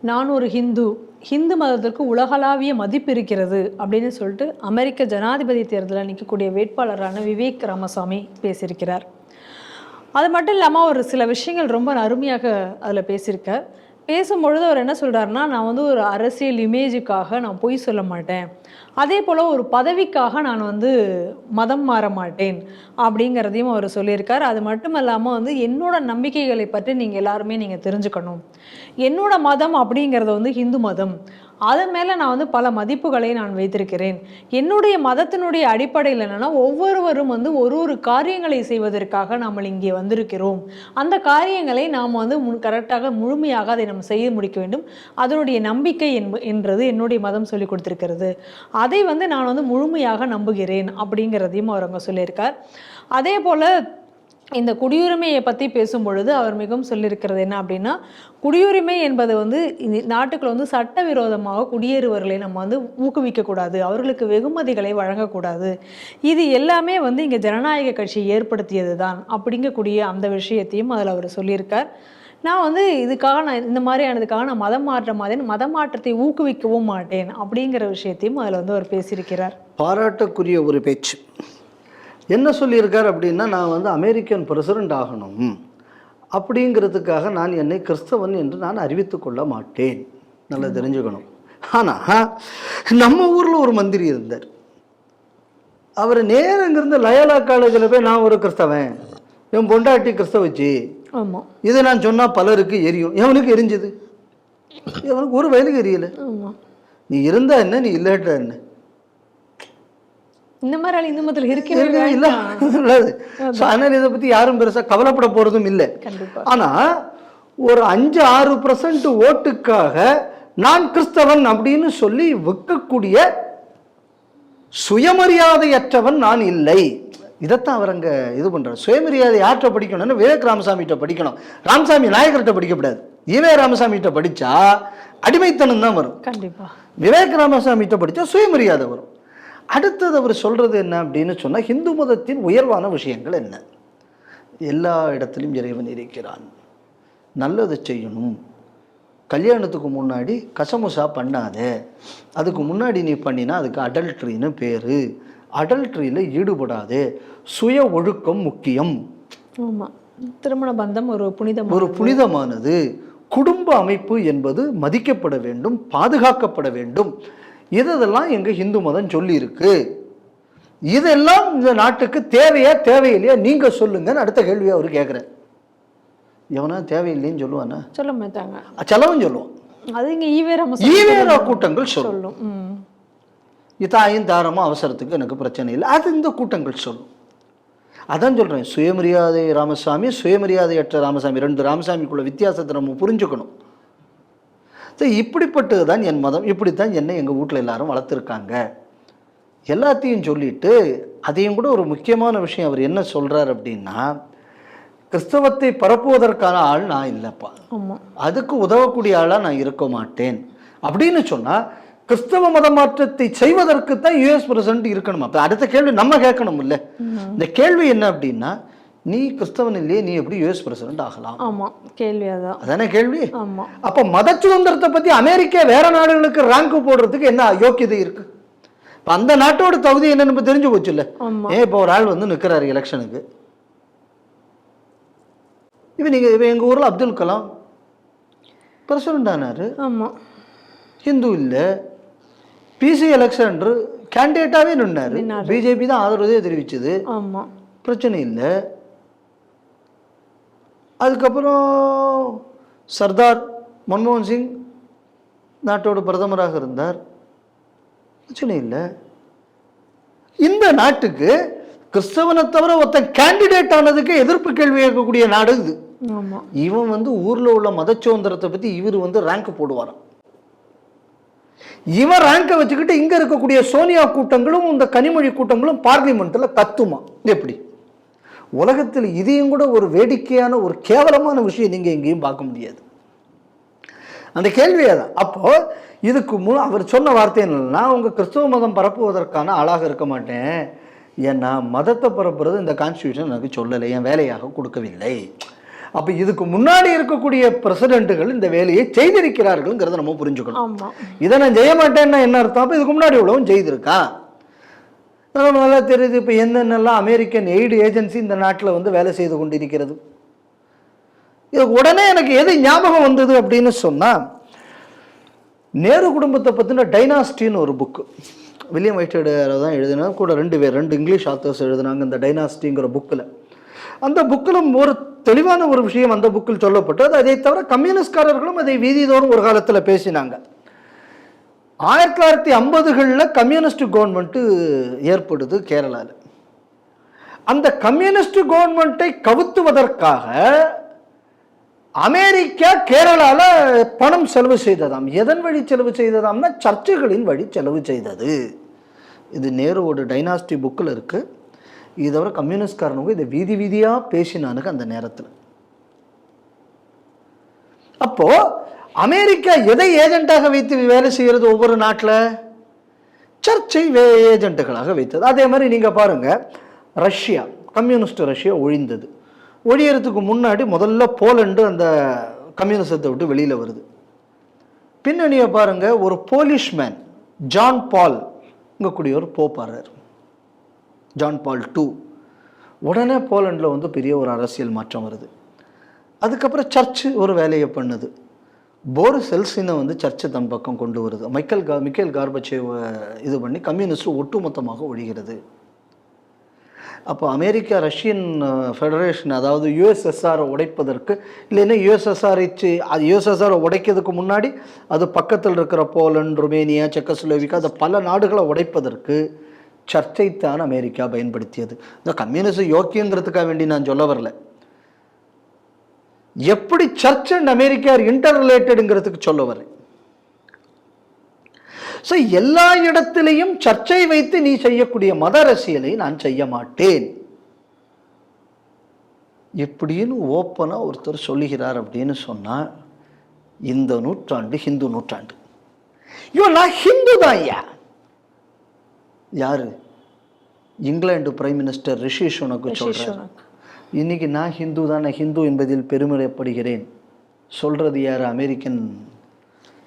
நான் ஒரு ஹிந்து ஹிந்து மதத்திற்கு உலகளாவிய மதிப்பு இருக்கிறது அப்படின்னு சொல்லிட்டு அமெரிக்க ஜனாதிபதி தேர்தலில் நிற்கக்கூடிய வேட்பாளரான விவேக் ராமசாமி பேசியிருக்கிறார். அது மட்டும் இல்லாமல் ஒரு சில விஷயங்கள் ரொம்ப அருமையாக அதில் பேசியிருக்கார். பேசும்பொழுது அவர் என்ன சொல்கிறாருன்னா நான் வந்து ஒரு அரசியல் இமேஜுக்காக நான் பொய் சொல்ல மாட்டேன். அதே போல் ஒரு பதவிக்காக நான் வந்து மதம் மாற மாட்டேன். அப்படிங்கிறதையும் அவர் சொல்லியிருக்கார். அது மட்டும் இல்லாமல் வந்து என்னோட நம்பிக்கைகளை பற்றி நீங்கள் எல்லாருமே நீங்கள் தெரிஞ்சுக்கணும். என்னோட மதம் அப்படிங்கிறது வந்து ஹிந்து மதம். அதன் மேலே நான் வந்து பல மதிப்புகளை நான் வைத்திருக்கிறேன். என்னுடைய மதத்தினுடைய அடிப்படையில் என்னென்னா ஒவ்வொருவரும் வந்து ஒரு ஒரு காரியங்களை செய்வதற்காக நாம் இங்கே வந்திருக்கிறோம். அந்த காரியங்களை நாம் வந்து முன் கரெக்டாக முழுமையாக அதை நம்ம செய்ய முடிக்க வேண்டும். அதனுடைய நம்பிக்கை என்ப என்றது என்னுடைய மதம் சொல்லி கொடுத்திருக்கிறது. அதை வந்து நான் வந்து முழுமையாக நம்புகிறேன் அப்படிங்கிறதையும் அவர் அங்கே சொல்லியிருக்கார். அதே போல் இந்த குடியுரிமையை பற்றி பேசும் பொழுது அவர் மிகவும் சொல்லியிருக்கிறது என்ன அப்படின்னா குடியுரிமை என்பது வந்து நாட்டுக்குள் நாட்டுக்குள்ள வந்து சட்டவிரோதமாக குடியேறுவர்களை நம்ம வந்து ஊக்குவிக்கக்கூடாது அவர்களுக்கு வெகுமதிகளை வழங்கக்கூடாது. இது எல்லாமே வந்து இங்கே ஜனநாயக கட்சி ஏற்படுத்தியது தான் அப்படிங்கக்கூடிய அந்த விஷயத்தையும் அதில் அவர் சொல்லியிருக்கார். நான் வந்து இதுக்காக நான் இந்த மாதிரியானதுக்காக நான் மதம் மாற்ற மாதிரி மத மாற்றத்தை ஊக்குவிக்கவும் மாட்டேன் அப்படிங்கிற விஷயத்தையும் அதில் வந்து அவர் பேசியிருக்கிறார். பாராட்டக்குரிய ஒரு பேச்சு. என்ன சொல்லியிருக்கார் அப்படின்னா நான் வந்து அமெரிக்கன் பிரசிடெண்ட் ஆகணும். அப்படிங்கிறதுக்காக நான் என்னை கிறிஸ்தவன் என்று நான் அறிவித்துக் கொள்ள மாட்டேன். நல்லா தெரிஞ்சுக்கணும். ஆனால் நம்ம ஊரில் ஒரு மந்திரி இருந்தார். அவர் நேரம் இங்கிருந்து லயலா காலேஜில் போய் நான் ஒரு கிறிஸ்தவன். என் பொண்டாட்டி கிறிஸ்தவச்சி. ஆமாம் இதை நான் சொன்னால் பலருக்கு எரியும். எவனுக்கு எரிஞ்சது? எவனுக்கு ஒரு வயலுக்கு எரியலை. ஆமாம் நீ இருந்தா என்ன? நீ இல்லாட்டா என்ன? இந்த மாதிரி ஆள் இந்து மதத்தில் இருக்கவே இல்ல ஸோ அதனால் இதை பற்றி யாரும் பெருசாக கவலைப்பட போகிறதும் இல்லை. ஆனால் ஒரு அஞ்சு ஆறு பர்சன்ட் ஓட்டுக்காக நான் கிறிஸ்தவன் அப்படின்னு சொல்லி விற்கக்கூடிய சுயமரியாதையற்றவன் நான் இல்லை. இதைத்தான் அவர் அங்கே இது பண்ணுறார் சுயமரியாதை யார்கிட்ட படிக்கணும்னு விவேக் ராமசாமிகிட்ட படிக்கணும். ராமசாமி நாயகர்கிட்ட படிக்கக்கூடாது ஈவே ராமசாமிகிட்ட படித்தா அடிமைத்தனம் தான் வரும். கண்டிப்பா. விவேக் ராமசாமிகிட்ட படித்தா சுயமரியாதை வரும். அடுத்தது அவர் சொல்கிறது என்ன அப்படின்னு சொன்னால் ஹிந்து மதத்தின் உயர்வான விஷயங்கள் என்ன? எல்லா இடத்திலும் இறைவன் இருக்கிறான். நல்லது செய்யணும். கல்யாணத்துக்கு முன்னாடி கசமுசா பண்ணாத. அதுக்கு முன்னாடி நீ பண்ணினா அதுக்கு அடல்ட்ரின்னு பேர். அடல்ட்ரியில் ஈடுபடாதே. சுய ஒழுக்கம் முக்கியம். ஆமா. திருமண பந்தம் ஒரு புனிதம் ஒரு புனிதமானது. குடும்ப அமைப்பு என்பது மதிக்கப்பட வேண்டும் பாதுகாக்கப்பட வேண்டும். இதெல்லாம் எங்க இந்து மதம் சொல்லியிருக்கு? இதெல்லாம் இந்த நாட்டுக்கு தேவையா தேவையில்லையா? நீங்க சொல்லுங்கன்னு அடுத்த கேள்வியை அவர் கேட்குறேன் எவனா தேவையில்லைன்னு சொல்லுவானா? சொல்ல மாட்டாங்க. செலவும் சொல்லுவான். அது இங்க ஈவேர ஈவேரா கூட்டங்கள் சொல்லும். இதாயும் தாரமும் அவசரத்துக்கு எனக்கு பிரச்சனை இல்லை. அது இந்த கூட்டங்கள் சொல்லும். அதான் சொல்கிறேன் சுயமரியாதை ராமசாமி சுயமரியாதையற்ற ராமசாமி. ரெண்டு ராமசாமிக்குள்ள வித்தியாசத்தை நம்ம புரிஞ்சுக்கணும். ஸோ இப்படிப்பட்டது தான் என் மதம் இப்படித்தான் என்னை எங்கள் வீட்டில் எல்லாரும் வளர்த்துருக்காங்க. எல்லாத்தையும் சொல்லிட்டு அதையும் கூட ஒரு முக்கியமான விஷயம் அவர் என்ன சொல்கிறார் அப்படின்னா கிறிஸ்தவத்தை பரப்புவதற்கான ஆள் நான் இல்லைப்பா. அதுக்கு உதவக்கூடிய ஆளாக நான் இருக்க மாட்டேன். அப்படின்னு சொன்னால் கிறிஸ்தவ மத மாற்றத்தை செய்வதற்கு தான் யுஎஸ் பிரசிடண்ட் இருக்கணும்? அப்போ அடுத்த கேள்வி நம்ம கேட்கணும் இல்ல இந்த கேள்வி என்ன அப்படின்னா நீ கிறிஸ்தவன் இல்லையே நீ எப்படி யுஎஸ் பிரசிடண்ட் ஆகலாம்? ஆமா கேள்வி அதான் அதானே கேள்வி? ஆமா. அப்போ மத சுதந்திரத்தை பற்றி அமெரிக்கா வேற நாடுகளுக்கு ரேங்க் போடுறதுக்கு என்ன யோக்கியதை இருக்கு? இப்போ அந்த நாட்டோட தகுதி என்னன்னு தெரிஞ்சு போச்சு இல்லை? ஏன் இப்போ ஒரு ஆள் வந்து நிற்கிறாரு எலெக்ஷனுக்கு இப்போ நீங்கள் இப்போ எங்கள் ஊரில் அப்துல் கலாம். பிரசிடண்ட் ஆனார் ஆமா. ஹிந்து இல்லை. பிசி எலெக்ஷன்ரு கேண்டிடேட்டாகவே நின்னார். நின்னாரு. பிஜேபி தான் ஆதரவே தெரிவிச்சது. ஆமா. பிரச்சனை இல்லை. அதுக்கப்புறம் சர்தார் மன்மோகன் சிங் நாட்டோட பிரதமராக இருந்தார். பிரச்சனை இல்லை. இந்த நாட்டுக்கு கிறிஸ்தவனை தவிர ஒருத்தன் கேண்டிடேட் ஆனதுக்கு எதிர்ப்பு கேள்வி கேட்கக்கூடிய நாடு இது. இவன் வந்து ஊர்ல உள்ள மத சுதந்திரத்தை பத்தி இவர் வந்து ரேங்க் போடுவாராம். இவன் ரேங்கை வச்சுக்கிட்டு இங்க இருக்கக்கூடிய சோனியா கூட்டங்களும் இந்த கனிமொழி கூட்டங்களும் பார்லிமெண்ட்ல கத்துமா. எப்படி? உலகத்தில் இதையும் கூட ஒரு வேடிக்கையான ஒரு கேவலமான விஷயம் நீங்க எங்கேயும் பார்க்க முடியாது. அந்த கேள்வியே தான் அப்போ இதுக்கு மு அவர் சொன்ன வார்த்தை என்னன்னா உங்க கிறிஸ்துவ மதம் பரப்புவதற்கான ஆளாக இருக்க மாட்டேன். ஏன்னா மதத்தை பரப்புறது இந்த கான்ஸ்டியூஷன் எனக்கு சொல்லலை. என் வேலையாக கொடுக்கவில்லை. அப்ப இதுக்கு முன்னாடி இருக்கக்கூடிய பிரசிடென்ட்டுகள் இந்த வேலையை செய்திருக்கிறார்கள்ங்கிறத நம்ம புரிஞ்சுக்கணும். இதை நான் செய்ய மாட்டேன்னா என்ன அர்த்தம்? அப்போ இதுக்கு முன்னாடி உள்ளவன் செய்திருக்கா நமக்கு நல்லா தெரியுது இப்போ என்னென்னலாம் அமெரிக்கன் எய்டு ஏஜென்சி இந்த நாட்டில் வந்து வேலை செய்து கொண்டிருக்கிறது. இது உடனே எனக்கு எது ஞாபகம் வந்தது அப்படின்னு சொன்னால் நேரு குடும்பத்தை பற்றின டைனாஸ்டின்னு ஒரு புக்கு வில்லியம் வைட்டடு தான் எழுதினா கூட ரெண்டு பேர் ரெண்டு இங்கிலீஷ் ஆத்தர்ஸ் எழுதினாங்க இந்த டைனாஸ்டிங்கிற புக்கில் அந்த புக்கில் ஒரு தெளிவான ஒரு விஷயம் அந்த புக்கில் சொல்லப்பட்டது. அதை தவிர கம்யூனிஸ்ட்காரர்களும் அதை வீதிதோறும் ஒரு காலத்தில் பேசினாங்க. ஆயிரத்தி தொள்ளாயிரத்தி ஐம்பதுகளில் கம்யூனிஸ்ட் கவர்மெண்ட்டு ஏற்படுது கேரளாவில் அந்த கம்யூனிஸ்ட் கவர்மெண்ட்டை கவுத்துவதற்காக அமெரிக்கா கேரளாவில் பணம் செலவு செய்ததாம். எதன் வழி செலவு செய்ததாம்னா சர்ச்சுகளின் வழி செலவு செய்தது. இது நேருவோட டைனாஸ்டி புக்கில் இருக்குது இது தவிர கம்யூனிஸ்ட்காரனுங்க இதை வீதி வீதியாக பேசினானுங்க அந்த நேரத்தில். அப்போது அமெரிக்கா எதை ஏஜெண்டாக வைத்து வேலை செய்கிறது ஒவ்வொரு நாட்டில்? சர்ச்சை வே ஏஜென்ட்டுகளாக வைத்தது. அதே மாதிரி நீங்கள் பாருங்கள் ரஷ்யா கம்யூனிஸ்ட் ரஷ்யா ஒழிந்தது. ஒழியறதுக்கு முன்னாடி முதல்ல போலண்டு அந்த கம்யூனிசத்தை விட்டு வெளியில் வருது. பின்னணியை பாருங்கள் ஒரு போலிஷ் மேன் ஜான் பால் இங்கக்கூடியவர் போப்பாரர். John Paul two. உடனே போலண்டில் வந்து பெரிய ஒரு அரசியல் மாற்றம் வருது. அதுக்கப்புறம் சர்ச்சு ஒரு வேலையை பண்ணுது. போரிஸ் எல்சினை வந்து சர்ச்சை தன் பக்கம் கொண்டு வருது. மைக்கேல் கா மிக்கேல் கார்பச்சேவை இது பண்ணி கம்யூனிஸ்ட் ஒட்டுமொத்தமாக ஒழிகிறது. அப்போ அமெரிக்கா ரஷ்யன் ஃபெடரேஷன் அதாவது யுஎஸ்எஸ்ஆரை உடைப்பதற்கு இல்லைன்னா யுஎஸ்எஸ்ஆரை அது யுஎஸ்எஸ்ஆரை உடைக்கிறதுக்கு முன்னாடி அது பக்கத்தில் இருக்கிற போலண்ட் ருமேனியா செக்கஸ்லோவிக்கா அதை பல நாடுகளை உடைப்பதற்கு சர்ச்சைத்தான் அமெரிக்கா பயன்படுத்தியது. இந்த கம்யூனிஸ்ட் யோக்கியங்கிறதுக்காக வேண்டி நான் சொல்ல வரல. எப்படி சர்ச் அண்ட் அமெரிக்கா இன்டர் ரிலேட்டடுங்கிறதுக்கு சொல்ல வரேன். ஸோ எல்லா இடத்திலையும் சர்ச்சை வைத்து நீ செய்யக்கூடிய மத அரசியலை நான் செய்ய மாட்டேன். இப்படின்னு ஓப்பனாக ஒருத்தர் சொல்லுகிறார் அப்படின்னு சொன்னால் இந்த நூற்றாண்டு ஹிந்து நூற்றாண்டு. ஐயோ நான் ஹிந்து தான் ஐயா. யாரு? England prime minister Rishi Sunak Rishi இன்னைக்கு நான் ஹிந்து தான் ஹிந்து என்பதில் பெருமிதப்படுகிறேன் சொல்றது யார்? American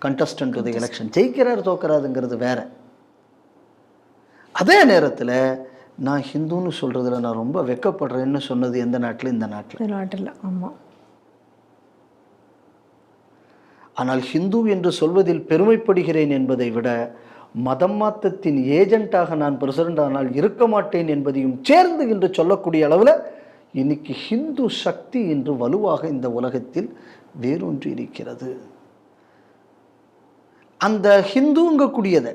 contestant to the election ஜெயிக்கிறார் தோக்கிறாருங்கிறது வேற. அதே நேரத்தில் நான் ஹிந்துன்னு சொல்றதுல நான் ரொம்ப வெக்கப்படுறேன்னு சொன்னது எந்த நாட்டில்? இந்த நாட்டில். நாட்டில் ஆமா. ஆனால் ஹிந்து என்று சொல்வதில் பெருமைப்படுகிறேன் என்பதை விட மதம் மாற்றத்தின் ஏஜென்ட்டாக நான் பிரசிடண்ட் ஆனால் இருக்க மாட்டேன் என்பதையும் சேர்ந்து என்று சொல்லக்கூடிய அளவில் இன்னைக்கு ஹிந்து சக்தி என்று வலுவாக இந்த உலகத்தில் வேரூன்றி இருக்கிறது. அந்த ஹிந்துங்கக்கூடியதை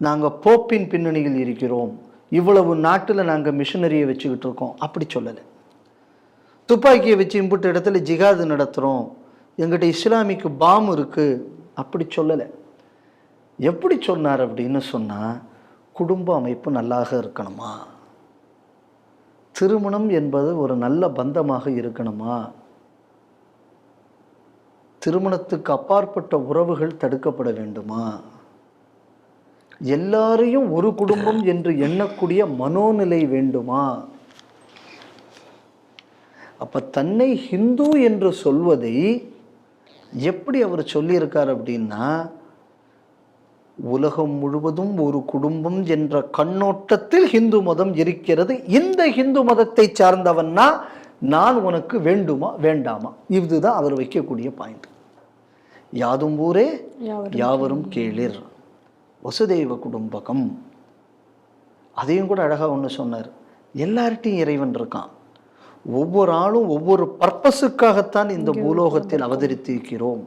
நாங்கள் போப்பின் பின்னணியில் இருக்கிறோம். இவ்வளவு நாட்டில் நாங்கள் மிஷினரியை வச்சுக்கிட்டு இருக்கோம். அப்படி சொல்லலை. துப்பாக்கியை வச்சு இம்புட்டு இடத்துல ஜிகாது நடத்துகிறோம் எங்கிட்ட இஸ்லாமிக்கு பாம் இருக்குது அப்படி சொல்லலை. எப்படி சொன்னார் அப்படின்னு சொன்னால் குடும்ப அமைப்பு நல்லாக இருக்கணுமா? திருமணம் என்பது ஒரு நல்ல பந்தமாக இருக்கணுமா? திருமணத்துக்கு அப்பாற்பட்ட உறவுகள் தடுக்கப்பட வேண்டுமா? எல்லாரையும் ஒரு குடும்பம் என்று எண்ணக்கூடிய மனோநிலை வேண்டுமா? அப்ப தன்னை ஹிந்து என்று சொல்வதை எப்படி அவர் சொல்லியிருக்கார் அப்படின்னா உலகம் முழுவதும் ஒரு குடும்பம் என்ற கண்ணோட்டத்தில் ஹிந்து மதம் இருக்கிறது. இந்த ஹிந்து மதத்தை சார்ந்தவன்னா நான் உனக்கு வேண்டுமா வேண்டாமா? இதுதான் அவர் வைக்கக்கூடிய பாயிண்ட் யாதும் ஊரே யாவரும் கேளிர். வசுதெய்வ குடும்பகம். அதையும் கூட அழகா ஒன்று சொன்னார். எல்லார்ட்டையும் இறைவன் இருக்கான். ஒவ்வொரு ஆளும் ஒவ்வொரு பர்பஸுக்காகத்தான் இந்த பூலோகத்தில் அவதரித்திருக்கிறோம்.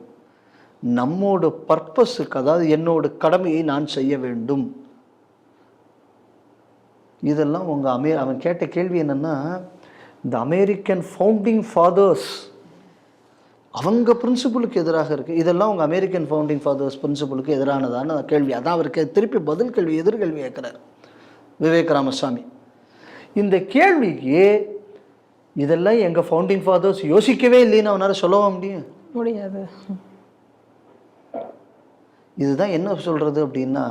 நம்மோட பர்பஸுக்கு அதாவது என்னோட கடமையை நான் செய்ய வேண்டும். இதெல்லாம் உங்கள் அமே அவன் கேட்ட கேள்வி என்னென்னா இந்த அமெரிக்கன் ஃபவுண்டிங் ஃபாதர்ஸ் அவங்க பிரின்சிபலுக்கு எதிராக இருக்குது இதெல்லாம் உங்கள் அமெரிக்கன் ஃபவுண்டிங் ஃபாதர்ஸ் பிரின்சிபலுக்கு எதிரானதான கேள்வி. அதான் அவருக்கு திருப்பி பதில் கேள்வி எதிர்கேள்வி கேட்கிறார். விவேக் ராமசாமி இந்த கேள்விக்கு இதெல்லாம் எங்கள் ஃபவுண்டிங் ஃபாதர்ஸ் யோசிக்கவே இல்லைன்னு அவனால் சொல்லவா முடியும்? முடியாது. இதுதான் என்ன சொல்றது அப்படின்னா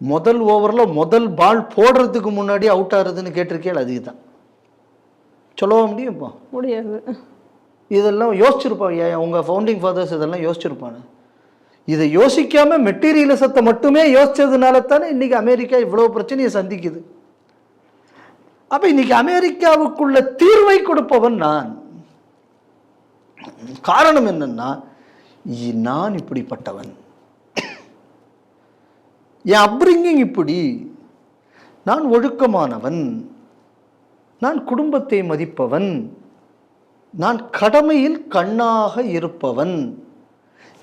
முதல் ஓவரில் முதல் பால் போடுறதுக்கு முன்னாடி அவுட் ஆகுறதுன்னு கேட்டிருக்கேள் அதுதான் சொல்லவா முடியும் இப்போ? முடியாது. இதெல்லாம் யோசிச்சிருப்பாங்க ஏன் உங்கள் ஃபவுண்டிங் ஃபாதர்ஸ் இதெல்லாம் யோசிச்சிருப்பானு. இதை யோசிக்காம மெட்டீரியலிசத்தை மட்டுமே யோசிச்சதுனால தானே இன்னைக்கு அமெரிக்கா இவ்வளோ பிரச்சனையை சந்திக்குது. அப்ப இன்னைக்கு அமெரிக்காவுக்குள்ள தீர்வை கொடுப்பவன் நான். காரணம் என்னன்னா நான் இப்படிப்பட்டவன். என் அப்ரிங்கிங் இப்படி. நான் ஒழுக்கமானவன். நான் குடும்பத்தை மதிப்பவன். நான் கடமையில் கண்ணாக இருப்பவன்.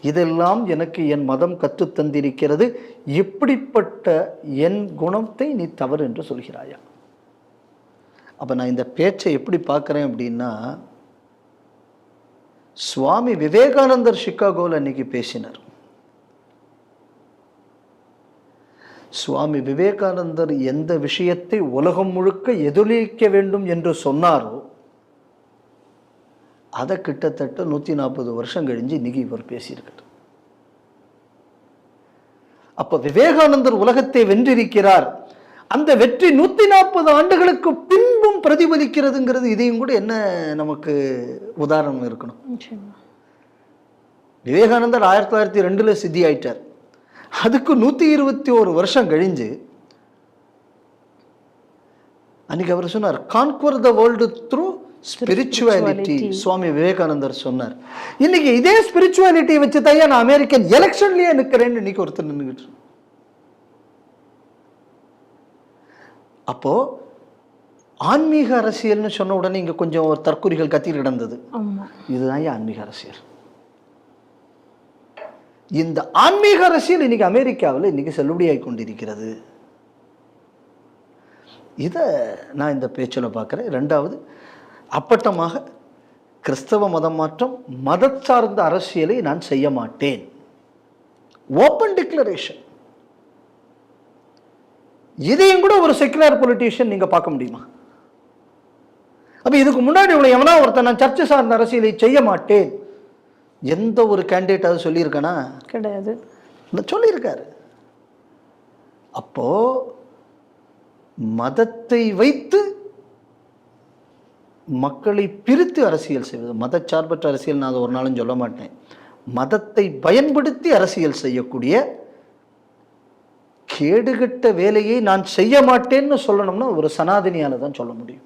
இதெல்லாம் எனக்கு என் மதம் கற்றுத் தந்திருக்கிறது. இப்படிப்பட்ட என் குணத்தை நீ தவறு என்று சொல்கிறாயா? அப்போ நான் இந்த பேச்சை எப்படி பார்க்குறேன் அப்படின்னா சுவாமி விவேகானந்தர் சிக்காகோவில் அன்னைக்கு பேசினார். சுவாமி விவேகானந்தர் எந்த விஷயத்தை உலகம் முழுக்க எதிரொலிக்க வேண்டும் என்று சொன்னாரோ அதை கிட்டத்தட்ட நூற்றி நாற்பது வருஷம் கழிஞ்சு இன்னைக்கு இவர் பேசியிருக்கார் அப்ப விவேகானந்தர் உலகத்தை வென்றிருக்கிறார். அந்த வெற்றி நூற்றி நாற்பது ஆண்டுகளுக்கு பின்பும் பிரதிபலிக்கிறதுங்கிறது இதையும் கூட என்ன நமக்கு உதாரணம் இருக்கணும்? விவேகானந்தர் ஆயிரத்தி தொள்ளாயிரத்தி ரெண்டில் சித்தி ஆயிட்டார் அதுக்கு நூற்றி இருபத்தி ஒரு வருஷம் கழிஞ்சு அன்னைக்கு அவர் சொன்னார் conquer the world through spirituality Swami Vivekananda சொன்னார். இன்னைக்கு இதே ஸ்பிரிச்சுவாலிட்டி வச்சு தான் நான் அமெரிக்கன் எலெக்ஷன்லயே நிற்கிறேன்னு இன்னைக்கு ஒருத்தர் நின்றுக்கிட்டு அப்போ ஆன்மீக அரசியல்னு சொன்ன உடனே இங்க கொஞ்சம் ஒரு தற்குறிகள் கத்திட்டு கிடந்தது. இதுதான் ஆன்மீக அரசியல்? இந்த ஆன்மீக அரசியல் இன்னைக்கு அமெரிக்காவில் இன்னைக்கு செல்லுபடியாகி கொண்டிருக்கிறது. இதை நான் இந்த பேச்சில் பார்க்குறேன். ரெண்டாவது அப்பட்டமாக கிறிஸ்தவ மதம் மாற்றம் மத சார்ந்த அரசியலை நான் செய்ய மாட்டேன். ஓப்பன் டிக்ளரேஷன் இதையும் கூட ஒரு செக்குலர் பொலிட்டீஷியன் நீங்கள் பார்க்க முடியுமா? அப்போ இதுக்கு முன்னாடி உள்ள எவனா ஒருத்தன் நான் சர்ச்சை சார்ந்த அரசியலை செய்ய மாட்டேன். எந்த ஒரு கேண்டிடேட் அது சொல்லியிருக்கானா? கிடையாது. சொல்லியிருக்காரு. அப்போ மதத்தை வைத்து மக்களை பிரித்து அரசியல் செய்வது மதச்சார்பற்ற அரசியல் நான் அதை ஒரு நாளும் சொல்ல மாட்டேன். மதத்தை பயன்படுத்தி அரசியல் செய்யக்கூடிய கேடுகட்ட வேலையை நான் செய்ய மாட்டேன்னு சொல்லணும்னா ஒரு சனாதனியால தான் சொல்ல முடியும்.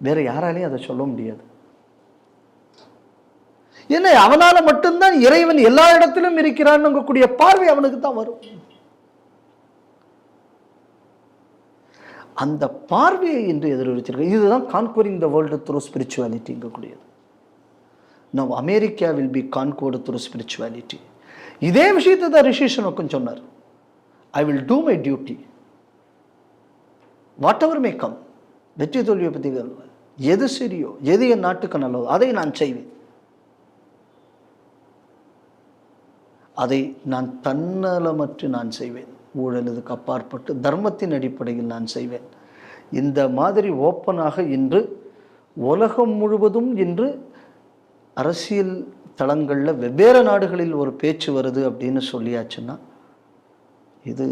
வேற யாராலையும் அதை சொல்ல முடியாது. ஏன்னா அவனால மட்டும்தான் இறைவன் எல்லா இடத்திலும் இருக்கிறான்னு கூடிய பார்வை அவனுக்கு தான் வரும். அந்த பார்வையை இன்று எதிரொலிச்சிருக்கு இதுதான் conquering the world through ஸ்பிரிச்சுவாலிட்டிங்கக்கூடியது now America will be conquered through spirituality இதே விஷயத்தை தான் ரிஷிஷனுக்கும் சொன்னார். I will do my duty whatever may come வெற்றி தோல்வியை பற்றி எது சரியோ எது என் நாட்டுக்கு நல்லதோ அதை நான் செய்வேன். அதை நான் தன்னலமற்று நான் செய்வேன். ஊழலுக்கு அப்பாற்பட்டு தர்மத்தின் அடிப்படையில் நான் செய்வேன். இந்த மாதிரி ஓப்பனாக இன்று உலகம் முழுவதும் இன்று அரசியல் தளங்களில் வெவ்வேறு நாடுகளில் ஒரு பேச்சு வருது அப்படின்னு சொல்லியாச்சுன்னா இது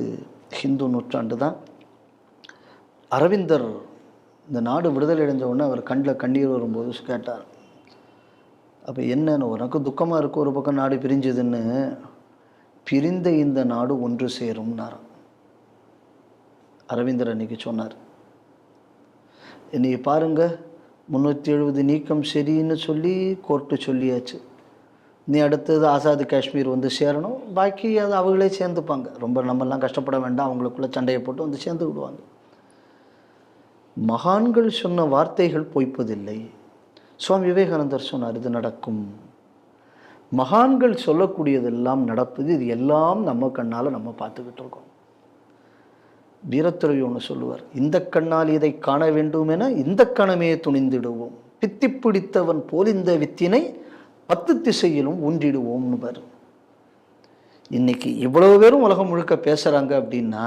ஹிந்து நூற்றாண்டு தான். அரவிந்தர் இந்த நாடு விடுதலை அடைஞ்ச உடனே அவர் கண்ணில் கண்ணீர் வரும்போது கேட்டார் அப்போ என்னன்னு உனக்கு துக்கமாக இருக்குது ஒரு பக்கம் நாடு பிரிஞ்சுதுன்னு. பிரிந்த இந்த நாடு ஒன்று சேரும்னார். அரவிந்தர் அன்னைக்கு சொன்னார் இன்னைக்கு பாருங்க முந்நூற்றி எழுபது நீக்கம் சரின்னு சொல்லி கோர்ட்டு சொல்லியாச்சு. நீ அடுத்தது ஆசாது காஷ்மீர் வந்து சேரணும் பாக்கி அது அவங்களே சேர்ந்துப்பாங்க. ரொம்ப நம்மெல்லாம் கஷ்டப்பட வேண்டாம் அவங்களுக்குள்ளே சண்டையை போட்டு வந்து சேர்ந்து விடுவாங்க. மகான்கள் சொன்ன வார்த்தைகள் பொய்ப்பதில்லை. சுவாமி விவேகானந்தர் சொன்னார் இது நடக்கும். மகான்கள் சொல்லக்கூடியதெல்லாம் நடப்புது இது எல்லாம் நம்ம கண்ணால் நம்ம பார்த்துக்கிட்டு இருக்கோம். வீரத்துறவி ஒன்று சொல்லுவார் இந்த கண்ணால் இதை காண வேண்டும் என இந்த கணமே துணிந்திடுவோம். பித்தி பிடித்தவன் போல் இந்த வித்தினை பத்து திசையிலும் ஊன்றிடுவோம்னு பாரு. இன்னைக்கு இவ்வளவு பேரும் உலகம் முழுக்க பேசுகிறாங்க அப்படின்னா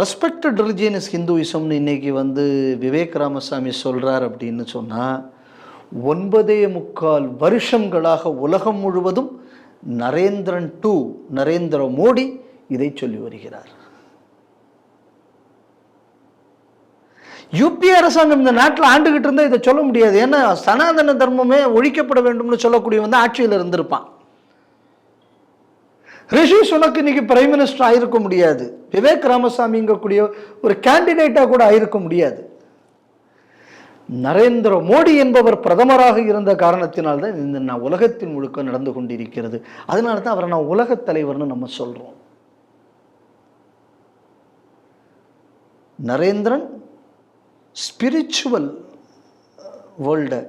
ரெஸ்பெக்டட் ரிலிஜியன் இஸ் ஹிந்துவிசம்னு இன்னைக்கு வந்து விவேக் ராமசாமி சொல்கிறார் அப்படின்னு சொன்னால் ஒன்பதே முக்கால் வருஷங்களாக உலகம் முழுவதும் நரேந்திரன் டூ நரேந்திர மோடி இதை சொல்லி வருகிறார். யூபி அரசாங்கம் இந்த நாட்டில் ஆண்டுகிட்டு இருந்தால் இதை சொல்ல முடியாது. ஏன்னா சனாதன தர்மமே ஒழிக்கப்பட வேண்டும்னு சொல்லக்கூடியவன் தான் ஆட்சியில் இருந்திருப்பான். ரிஷி சுனக் இன்னைக்கு பிரைம் மினிஸ்டர் ஆயிருக்க முடியாது. விவேக் ராமசாமிங்கக்கூடிய ஒரு கேண்டிடேட்டாக கூட ஆயிருக்க முடியாது. நரேந்திர மோடி என்பவர் பிரதமராக இருந்த காரணத்தினால்தான் இந்த நான் உலகத்தின் முழுக்க நடந்து கொண்டிருக்கிறது. அதனால தான் அவரை நான் உலகத் தலைவர்னு நம்ம சொல்கிறோம் நரேந்திரன் ஸ்பிரிச்சுவல் வேர்ல்டை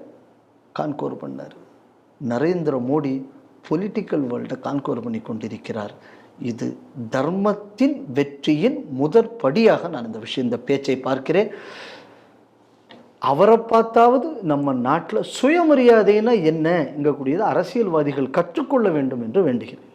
கான்கோர் பண்ணார். நரேந்திர மோடி பொலிட்டிக்கல் வேர்ல்டை கான்கோர் பண்ணி கொண்டிருக்கிறார். இது தர்மத்தின் வெற்றியின் முதற்படியாக நான் இந்த விஷயம் இந்த பேச்சை பார்க்கிறேன். அவரை பார்த்தாவது நம்ம நாட்டில் சுயமரியாதைனா என்ன இங்கக்கூடியது அரசியல்வாதிகள் கற்றுக்கொள்ள வேண்டும் என்று வேண்டுகிறேன்.